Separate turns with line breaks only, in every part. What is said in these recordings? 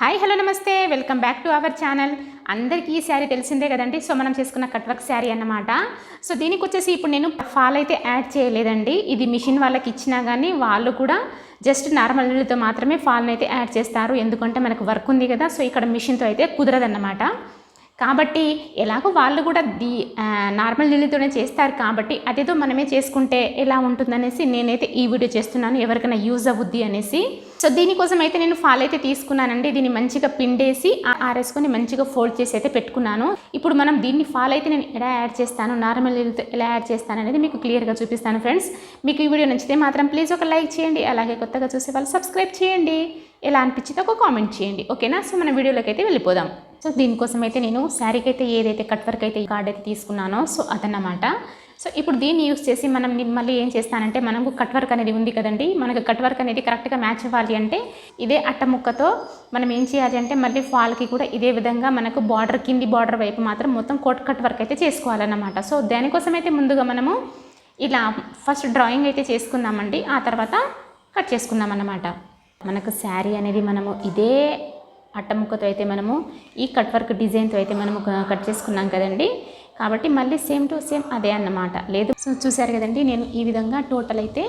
Hi hello నమస్తే. Welcome back to our channel. అందరికీ ఈ శారీ తెలిసిందే కదండి. సో మనం చేసుకున్న కట్వర్క్ శారీ అన్నమాట. సో దీనికి వచ్చేసి ఇప్పుడు నేను ఫాల్ అయితే యాడ్ చేయలేదండి. ఇది మిషన్ వాళ్ళకి ఇచ్చినా కానీ వాళ్ళు కూడా జస్ట్ నార్మల్తో మాత్రమే ఫాల్ని అయితే యాడ్ చేస్తారు. ఎందుకంటే మనకు వర్క్ ఉంది కదా సో ఇక్కడ మిషన్తో అయితే కుదరదన్నమాట. కాబట్టి ఎలాగో వాళ్ళు కూడా ది నార్మల్ నీళ్ళతోనే చేస్తారు కాబట్టి అదేదో మనమే చేసుకుంటే ఎలా ఉంటుందనేసి నేనైతే ఈ వీడియో చేస్తున్నాను ఎవరికైనా యూజ్ అవుద్ది అనేసి. సో దీనికోసం అయితే నేను ఫాల్ అయితే తీసుకున్నానండి. దీన్ని మంచిగా పిండేసి ఆ- ఆరేసుకొని మంచిగా ఫోల్డ్ చేసి అయితే పెట్టుకున్నాను. ఇప్పుడు మనం దీన్ని ఫాల్ అయితే నేను ఎలా యాడ్ చేస్తాను నార్మల్ నీళ్ళతో ఎలా యాడ్ చేస్తాను అనేది మీకు క్లియర్గా చూపిస్తాను ఫ్రెండ్స్. మీకు ఈ వీడియో నచ్చితే మాత్రం ప్లీజ్ ఒక లైక్ చేయండి అలాగే కొత్తగా చూసే వాళ్ళు సబ్స్క్రైబ్ చేయండి. ఎలా అనిపించిందో ఒక కామెంట్ చేయండి. ఓకేనా? సో మన వీడియోలోకి అయితే వెళ్ళిపోదాం. సో దీనికోసం అయితే నేను శారీకి అయితే ఏదైతే కట్ వర్క్ అయితే కార్డ్ అయితే తీసుకున్నానో సో అదన్నమాట. సో ఇప్పుడు దీన్ని యూస్ చేసి మనం మళ్ళీ ఏం చేస్తానంటే మనకు కట్ వర్క్ అనేది ఉంది కదండి. మనకు కట్ వర్క్ అనేది కరెక్ట్గా మ్యాచ్ అవ్వాలి అంటే ఇదే అట్ట ముక్కతో మనం ఏం చేయాలి అంటే మళ్ళీ ఫాల్కి కూడా ఇదే విధంగా మనకు బార్డర్ కింది బార్డర్ వైపు మాత్రం మొత్తం కోట్ కట్ వర్క్ అయితే చేసుకోవాలన్నమాట. సో దానికోసం అయితే ముందుగా మనము ఇలా ఫస్ట్ డ్రాయింగ్ అయితే చేసుకుందామండి. ఆ తర్వాత కట్ చేసుకుందాం అన్నమాట మనకు శారీ అనేది మనము ఇదే అట్టముక్కతో అయితే మనము ఈ కట్ వర్క్ డిజైన్తో అయితే మనము కట్ చేసుకున్నాం కదండి. కాబట్టి మళ్ళీ సేమ్ టు సేమ్ అదే అన్నమాట. లేదు సో చూసారు కదండి నేను ఈ విధంగా టోటల్ అయితే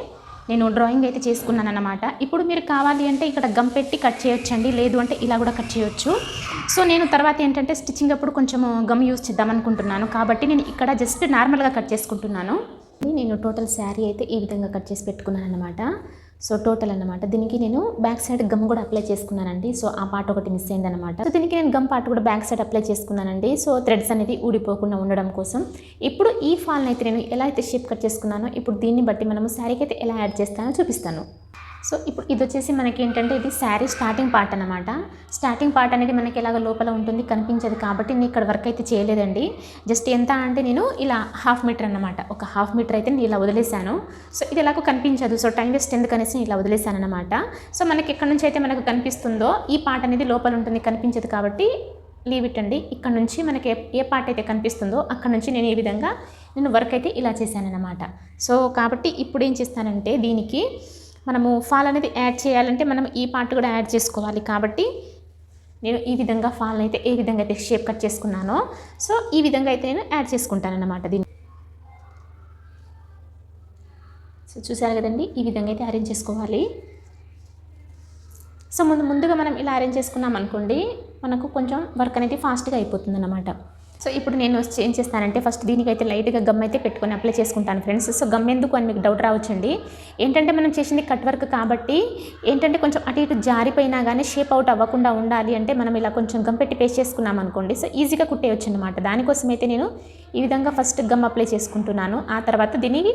నేను డ్రాయింగ్ అయితే చేసుకున్నాను అన్నమాట ఇప్పుడు మీరు కావాలి అంటే ఇక్కడ గమ్ పెట్టి కట్ చేయొచ్చండి లేదు అంటే ఇలా కూడా కట్ చేయొచ్చు. సో నేను తర్వాత ఏంటంటే స్టిచ్చింగ్ అప్పుడు కొంచెం గమ్ యూస్ చేద్దాం అనుకుంటున్నాను. కాబట్టి నేను ఇక్కడ జస్ట్ నార్మల్గా కట్ చేసుకుంటున్నాను. నేను టోటల్ శారీ అయితే ఈ విధంగా కట్ చేసి పెట్టుకున్నాను అనమాట సో టోటల్ అనమాట దీనికి నేను బ్యాక్ సైడ్ గమ్ కూడా అప్లై చేసుకున్నానండి. సో ఆ పార్ట్ ఒకటి మిస్ అయిందనమాట సో దీనికి నేను గమ్ పార్ట్ కూడా బ్యాక్ సైడ్ అప్లై చేసుకున్నానండి. సో థ్రెడ్స్ అనేది ఊడిపోకుండా ఉండడం కోసం. ఇప్పుడు ఈ ఫాల్ని అయితే నేను ఎలా అయితే షేప్ కట్ చేసుకున్నానో ఇప్పుడు దీన్ని బట్టి మనము శారీకి అయితే ఎలా యాడ్ చేస్తానో చూపిస్తాను. సో ఇప్పుడు ఇది వచ్చేసి మనకి ఏంటంటే ఇది శారీ స్టార్టింగ్ పార్ట్ అనమాట స్టార్టింగ్ పార్ట్ అనేది మనకి ఎలాగ లోపల ఉంటుంది కనిపించదు కాబట్టి నేను ఇక్కడ వర్క్ అయితే చేయలేదండి. జస్ట్ ఎంత అంటే నేను ఇలా హాఫ్ మీటర్ అన్నమాట. ఒక హాఫ్ మీటర్ అయితే నేను ఇలా వదిలేశాను. సో ఇది ఎలాగో కనిపించదు. సో టైం వేస్ట్ ఎందుకు అనేసి నేను ఇలా వదిలేశాను అనమాట సో మనకి ఎక్కడి నుంచి అయితే మనకు కనిపిస్తుందో ఈ పార్ట్ అనేది లోపల ఉంటుంది కనిపించదు కాబట్టి లీవ్ ఇట్ అండి. ఇక్కడ నుంచి మనకి ఏ- పార్ట్ అయితే కనిపిస్తుందో అక్కడ నుంచి నేను ఈ విధంగా నేను వర్క్ అయితే ఇలా చేశాను అనమాట సో కాబట్టి ఇప్పుడు ఏం చేస్తానంటే దీనికి మనము ఫాల్ అనేది యాడ్ చేయాలంటే మనం ఈ పార్ట్ కూడా యాడ్ చేసుకోవాలి కాబట్టి నేను ఈ విధంగా ఫాల్ అయితే ఏ విధంగా అయితే షేప్ కట్ చేసుకున్నానో సో ఈ విధంగా అయితే నేను యాడ్ చేసుకుంటాను అన్నమాట దీన్ని. సో చూసారు కదండి ఈ విధంగా అయితే అరేంజ్ చేసుకోవాలి. సో ముందు ముందుగా మనం ఇలా అరేంజ్ చేసుకున్నాం అనుకోండి మనకు కొంచెం వర్క్ అనేది ఫాస్ట్గా అయిపోతుంది అన్నమాట సో ఇప్పుడు నేను ఏం చేస్తానంటే ఫస్ట్ దీనికైతే లైట్గా గమ్ అయితే పెట్టుకొని అప్లై చేసుకుంటాను ఫ్రెండ్స్ సో గమ్ ఎందుకు అని మీకు డౌట్ రావచ్చండి. ఏంటంటే మనం చేసింది కట్ వర్క్ కాబట్టి ఏంటంటే కొంచెం అటు ఇటు జారిపోయినా కానీ షేప్ అవుట్ అవ్వకుండా ఉండాలి అంటే మనం ఇలా కొంచెం గమ్ పెట్టి పేస్ట్ చేసుకున్నాం అనుకోండి. సో ఈజీగా కుట్టేయచ్చు అనమాట దానికోసం అయితే నేను ఈ విధంగా ఫస్ట్ గమ్ అప్లై చేసుకుంటున్నాను. ఆ తర్వాత దీనికి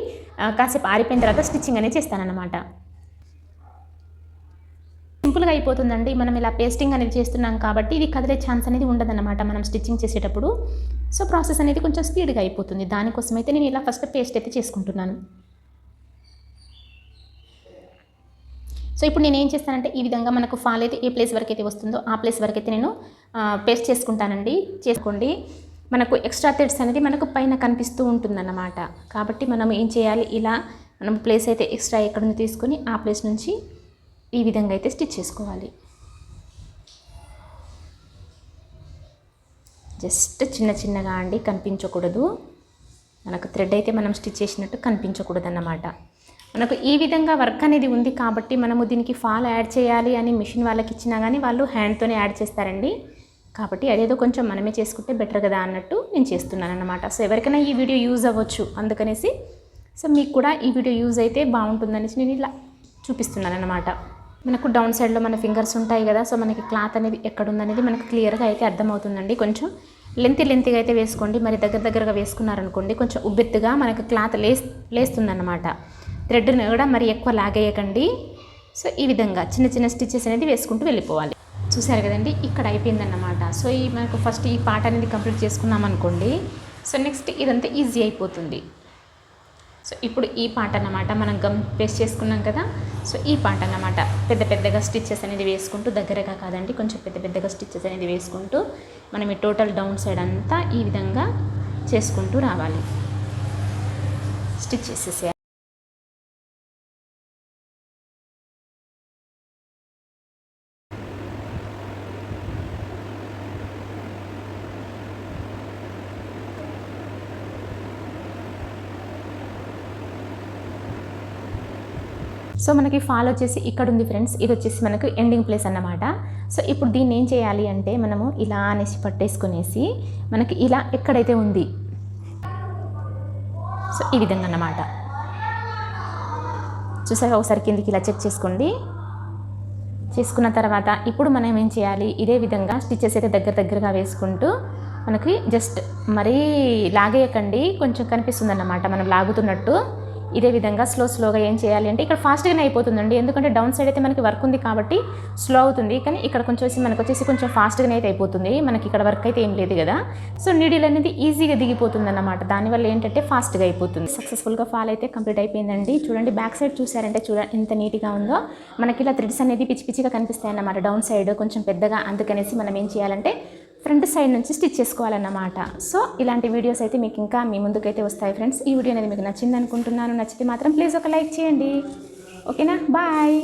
కాసేపు ఆరిపోయిన తర్వాత స్టిచ్చింగ్ అనేది చేస్తానన్నమాట. సింపుల్గా అయిపోతుందండి. మనం ఇలా పేస్టింగ్ అనేది చేస్తున్నాం కాబట్టి ఇది కదిలే ఛాన్స్ అనేది ఉండదన్నమాట మనం స్టిచ్చింగ్ చేసేటప్పుడు. సో ప్రాసెస్ అనేది కొంచెం స్పీడ్గా అయిపోతుంది. దానికోసం అయితే నేను ఇలా ఫస్ట్ పేస్ట్ అయితే చేసుకుంటున్నాను. సో ఇప్పుడు నేను ఏం చేస్తానంటే ఈ విధంగా మనకు ఫాల్ అయితే ఏ ప్లేస్ వరకు అయితే వస్తుందో ఆ ప్లేస్ వరకు అయితే నేను పేస్ట్ చేసుకుంటానండి. చేసుకోండి. మనకు ఎక్స్ట్రా థ్రెడ్స్ అనేది మనకు పైన కనిపిస్తూ ఉంటుందన్నమాట. కాబట్టి మనం ఏం చేయాలి? ఇలా మనం ప్లేస్ అయితే ఎక్స్ట్రా ఎక్కడ నుంచి తీసుకొని ఆ ప్లేస్ నుంచి ఈ విధంగా అయితే స్టిచ్ చేసుకోవాలి. జస్ట్ చిన్న చిన్నగా అండి కనిపించకూడదు. మనకు థ్రెడ్ అయితే మనం స్టిచ్ చేసినట్టు కనిపించకూడదు అన్నమాట మనకు ఈ విధంగా వర్క్ అనేది ఉంది కాబట్టి మనము దీనికి ఫాల్ యాడ్ చేయాలి అని మిషన్ వాళ్ళకి ఇచ్చినా కానీ వాళ్ళు హ్యాండ్తోనే యాడ్ చేస్తారండి. కాబట్టి అదేదో కొంచెం మనమే చేసుకుంటే బెటర్ కదా అన్నట్టు నేను చేస్తున్నాను అనమాట సో ఎవరికైనా ఈ వీడియో యూజ్ అవ్వచ్చు అందుకనేసి సో మీకు కూడా ఈ వీడియో యూజ్ అయితే బాగుంటుందనేసి నేను ఇలా చూపిస్తున్నాను అనమాట మనకు డౌన్ సైడ్లో మన ఫింగర్స్ ఉంటాయి కదా సో మనకి క్లాత్ అనేది ఎక్కడుందనేది మనకు క్లియర్గా అయితే అర్థమవుతుందండి. కొంచెం లెంత్ లెంత్గా అయితే వేసుకోండి. మరి దగ్గర దగ్గరగా వేసుకున్నారనుకోండి కొంచెం ఉబ్బెత్తుగా మనకు క్లాత్ లేస్ లేస్తుందన్నమాట. థ్రెడ్ని కూడా మరి ఎక్కువ లాగేయకండి. సో ఈ విధంగా చిన్న చిన్న స్టిచెస్ అనేది వేసుకుంటూ వెళ్ళిపోవాలి. చూసారు కదండి ఇక్కడ అయిపోయిందన్నమాట. సో ఈ మనకు ఫస్ట్ ఈ పార్ట్ అనేది కంప్లీట్ చేసుకున్నాం అనుకోండి సో నెక్స్ట్ ఇదంతా ఈజీ అయిపోతుంది. సో ఇప్పుడు ఈ పాట అన్నమాట మనం గమ్ పేస్ట్ చేసుకున్నాం కదా. సో ఈ పాట అన్నమాట పెద్ద పెద్దగా స్టిచ్చెస్ అనేది వేసుకుంటూ దగ్గరగా కాదండి కొంచెం పెద్ద పెద్దగా స్టిచ్చెస్ అనేది వేసుకుంటూ మనం ఈ టోటల్ డౌన్ సైడ్ అంతా ఈ విధంగా చేసుకుంటూ రావాలి. స్టిచ్ చేసేసేయాలి సో మనకి ఫాల్ వచ్చేసి ఇక్కడ ఉంది ఫ్రెండ్స్ ఇది వచ్చేసి మనకు ఎండింగ్ ప్లేస్ అన్నమాట. సో ఇప్పుడు దీన్ని ఏం చేయాలి అంటే మనము ఇలా అనేసి పట్టేసుకునేసి మనకి ఇలా ఎక్కడైతే ఉంది. సో ఈ విధంగా అన్నమాట. చూసారా? ఒకసారి కిందికి ఇలా చెక్ చేసుకోండి. చేసుకున్న తర్వాత ఇప్పుడు మనం ఏం చేయాలి? ఇదే విధంగా స్టిచెస్ అయితే దగ్గర దగ్గరగా వేసుకుంటూ మనకి జస్ట్ మరీ లాగేయకండి. కొంచెం కనిపిస్తుంది అన్నమాట మనం లాగుతున్నట్టు. ఇదే విధంగా స్లో స్లోగా ఏం చేయాలి అంటే ఇక్కడ ఫాస్ట్గానే అయిపోతుందండి. ఎందుకంటే డౌన్ సైడ్ అయితే మనకి వర్క్ ఉంది కాబట్టి స్లో అవుతుంది. కానీ ఇక్కడ కొంచెం వచ్చి మనకు వచ్చేసి కొంచెం ఫాస్ట్గానే అయితే అయిపోతుంది. మనకి ఇక్కడ వర్క్ అయితే ఏం లేదు కదా. సో నీడిల్ అనేది ఈజీగా దిగిపోతుంది అన్నమాట దానివల్ల ఏంటంటే ఫాస్ట్గా అయిపోతుంది. సక్సెస్ఫుల్గా ఫాల్ అయితే కంప్లీట్ అయిపోయిందండి. చూడండి బ్యాక్ సైడ్ చూసారంటే చూడండి ఎంత నీట్గా ఉందో. మనకి ఇలా థ్రెడ్స్ అనేది పిచ్చి పిచ్చిగా కనిపిస్తాయి అన్నమాట డౌన్ సైడ్ కొంచెం పెద్దగా అందుకనేసి మనం ఏం చేయాలంటే ఫ్రంట్ సైడ్ నుంచి స్టిచ్ చేసుకోవాలన్నమాట. సో ఇలాంటి వీడియోస్ అయితే మీకు ఇంకా మీ ముందుకైతే వస్తాయి ఫ్రెండ్స్. ఈ వీడియో అనేది మీకు నచ్చింది అనుకుంటున్నాను నచ్చితే మాత్రం ప్లీజ్ ఒక లైక్ చేయండి. ఓకేనా? బాయ్.